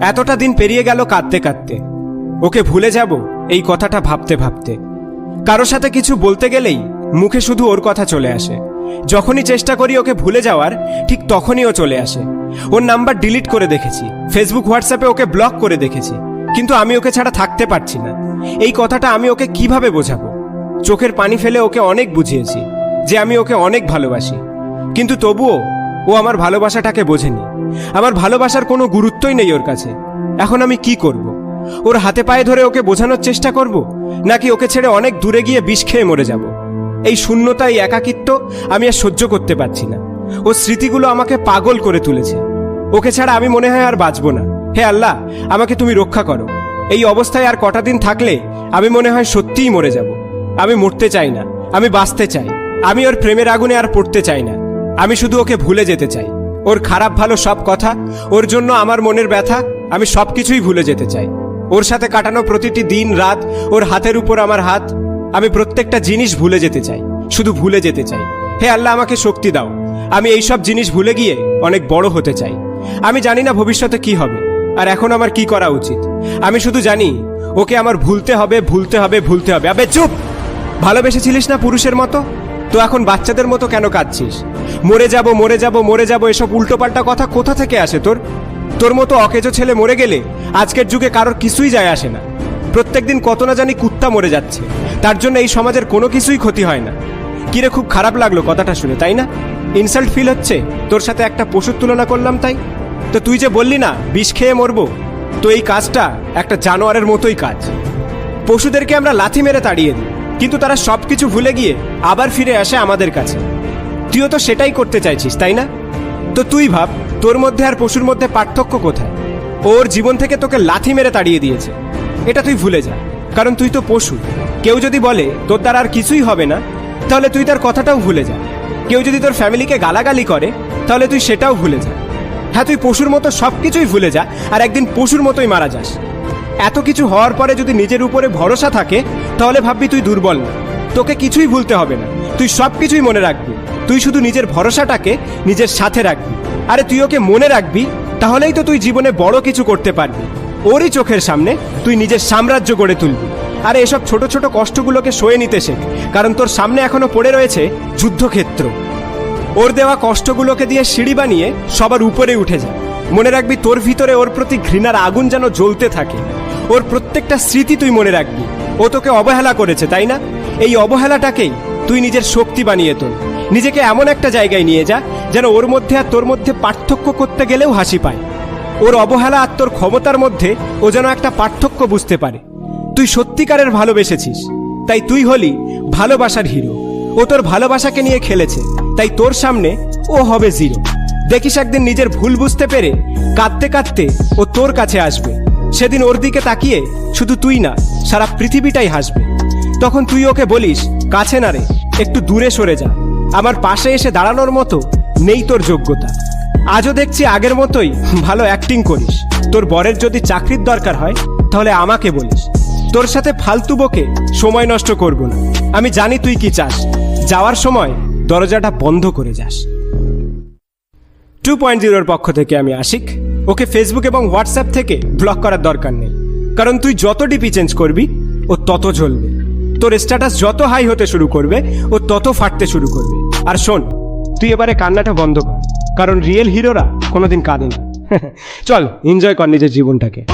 এতটা দিন পেরিয়ে গেল কাঁদতে কাঁদতে। ওকে ভুলে যাব এই কথাটা ভাবতে ভাবতে। কারও সাথে কিছু বলতে গেলেই মুখে শুধু ওর কথা চলে আসে। যখনই চেষ্টা করি ওকে ভুলে যাওয়ার, ঠিক তখনই ও চলে আসে। ওর নাম্বার ডিলিট করে দেখেছি। ফেসবুক হোয়াটসঅ্যাপে ওকে ব্লক করে দেখেছি। কিন্তু আমি ওকে ছাড়া থাকতে পারছি না। এই কথাটা আমি ওকে কীভাবে বোঝাবো? চোখের পানি ফেলে ওকে অনেক বুঝিয়েছি যে আমি ওকে অনেক ভালোবাসি। কিন্তু তবুও ও আমার ভালোবাসাটাকে বোঝেনি। আমার ভালোবাসার কোনো গুরুত্বই নেই ওর কাছে। এখন আমি কি করব? ওর হাতে পায়ে ধরে ওকে বোঝানোর চেষ্টা করব? নাকি ওকে ছেড়ে অনেক দূরে গিয়ে বিষ খেয়ে মরে যাব? এই শূন্যতা এই একাকিত্ব আমি আর সহ্য করতে পারছি না। ও স্মৃতিগুলো আমাকে পাগল করে তুলেছে। ওকে ছাড়া আমি মনে হয় আর বাঁচবো না। হে আল্লাহ, আমাকে তুমি রক্ষা করো। এই অবস্থায় আর কটা দিন থাকলে আমি মনে হয় সত্যিই মরে যাব। আমি মরতে চাই না। আমি বাঁচতে চাই। আমি ওর প্রেমের আগুনে আর পড়তে চাই না। আমি শুধু ওকে ভুলে যেতে চাই। ওর খারাপ ভালো সব কথা, ওর জন্য আমার মনের ব্যথা, আমি সব কিছুই ভুলে যেতে চাই। ওর সাথে কাটানো প্রতিটি দিন, রাত, ওর হাতের উপর আমার হাত, আমি প্রত্যেকটা জিনিস ভুলে যেতে চাই, শুধু ভুলে যেতে চাই। হে আল্লাহ, আমাকে শক্তি দাও। আমি এই সব জিনিস ভুলে গিয়ে অনেক বড় হতে চাই। আমি জানি না ভবিষ্যতে কি হবে, আর এখন আমার কি করা উচিত। আমি শুধু জানি, ওকে আমার ভুলতে হবে ভুলতে হবে ভুলতে হবে। আবে, চুপ! ভালোবেসেছিলিস না পুরুষের মতো? তো এখন বাচ্চাদের মতো কেন কাঁদছিস? মরে যাব মরে যাব মরে যাব, এসব উল্টোপাল্টা কথা কোথা থেকে আসে তোর? তোর মতো অকেজো ছেলে মরে গেলে আজকের যুগে কারোর কিছুই যায় আসে না। প্রত্যেকদিন কত না জানি কুত্তা মরে যাচ্ছে। তার জন্য এই সমাজের কোনো কিছুই ক্ষতি হয় না। কিরে খুব খারাপ লাগল কথাটা শুনে, তাই না? ইনসাল্ট ফিল হচ্ছে? তোর সাথে একটা পশুর তুলনা করলাম তাই? তো তুই যে বললি না, বিষ খেয়ে মরবো? তো এই কাজটা একটা জানোয়ারের মতোই কাজ। পশুদেরকে আমরা লাথি মেরে তাড়িয়ে দিই। কিন্তু তারা সব কিছু ভুলে গিয়ে আবার ফিরে আসে আমাদের কাছে। তুইও তো সেটাই করতে চাইছিস, তাই না? তো তুই ভাব, তোর মধ্যে আর পশুর মধ্যে পার্থক্য কোথায়? ওর জীবন থেকে তোকে লাথি মেরে তাড়িয়ে দিয়েছে। এটা তুই ভুলে যা, কারণ তুই তো পশু। কেউ যদি বলে, তোর দ্বারা আর কিছুই হবে না, তাহলে তুই তার কথাটাও ভুলে যা। কেউ যদি তোর ফ্যামিলিকে গালাগালি করে, তাহলে তুই সেটাও ভুলে যা। হ্যাঁ তুই পশুর মতো সব কিছুই ভুলে যা, আর একদিন পশুর মতোই মারা যাস। এত কিছু হওয়ার পরে যদি নিজের উপরে ভরসা থাকে, তাহলে ভাববি তুই দুর্বল না। তোকে কিছুই ভুলতে হবে না। তুই সব কিছুই মনে রাখবি। তুই শুধু নিজের ভরসাটাকে নিজের সাথে রাখবি। আরে তুই ওকে মনে রাখবি, তাহলেই তো তুই জীবনে বড় কিছু করতে পারবি। ওরই চোখের সামনে তুই নিজের সাম্রাজ্য গড়ে তুলবি। আর এসব ছোট ছোট কষ্টগুলোকে সয়ে নিতে শেখ, কারণ তোর সামনে এখনও পড়ে রয়েছে যুদ্ধক্ষেত্র। ওর দেওয়া কষ্টগুলোকে দিয়ে সিঁড়ি বানিয়ে সবার উপরে উঠে যায় মনে রাখবি তোর ভিতরে ওর প্রতি ঘৃণার আগুন যেন জ্বলতে থাকে। ওর প্রত্যেকটা স্মৃতি তুই মনে রাখবি। ও তোকে অবহেলা করেছে, তাই না? এই অবহেলাটাকেই তুই নিজের শক্তি বানিয়ে তোল। নিজেকে এমন একটা জায়গায় নিয়ে যা, যেন ওর মধ্যে আর তোর মধ্যে পার্থক্য করতে গেলেও হাসি পায়। ওর অবহেলা আর তোর ক্ষমতার মধ্যে ও যেন একটা পার্থক্য বুঝতে পারে। তুই সত্যিকারের ভালোবেসেছিস, তাই তুই হলি ভালোবাসার হিরো। ও তোর ভালোবাসাকে নিয়ে খেলেছে, তাই তোর সামনে ও হবে জিরো। দেখিস একদিন নিজের ভুল বুঝতে পেরে কাঁদতে কাঁদতে ও তোর কাছে আসবে। সেদিন ওর দিকে তাকিয়ে শুধু তুই না, সারা পৃথিবীটাই হাসবে। তখন তুই ওকে বলিস, কাছে না রে, একটু দূরে সরে যা। আমার পাশে এসে দাঁড়ানোর মতো নেই তোর যোগ্যতা। আজও দেখছি আগের মতোই ভালো অ্যাক্টিং করিস। তোর বরের যদি চাকরির দরকার হয়, তাহলে আমাকে বলিস। তোর সাথে ফালতু বকে সময় নষ্ট করব না। আমি জানি তুই কি চাস। যাওয়ার সময় দরজাটা বন্ধ করে যাস। টু পয়েন্ট জিরোর পক্ষ থেকে আমি আশিক। ওকে ফেসবুক এবং হোয়াটসঅ্যাপ থেকে ব্লক করার দরকার নেই। কারণ তুই যত ডিপি চেঞ্জ করবি, ও তত ঝলবে। তোর স্ট্যাটাস যত হাই হতে শুরু করবে, ও তত ফাটতে শুরু করবে। আর শোন, তুই এবারে কান্নাটা বন্ধ কর। কারণ রিয়েল হিরোরা কোনোদিন কাঁদে না। চল এনজয় কর নিজের জীবনটাকে।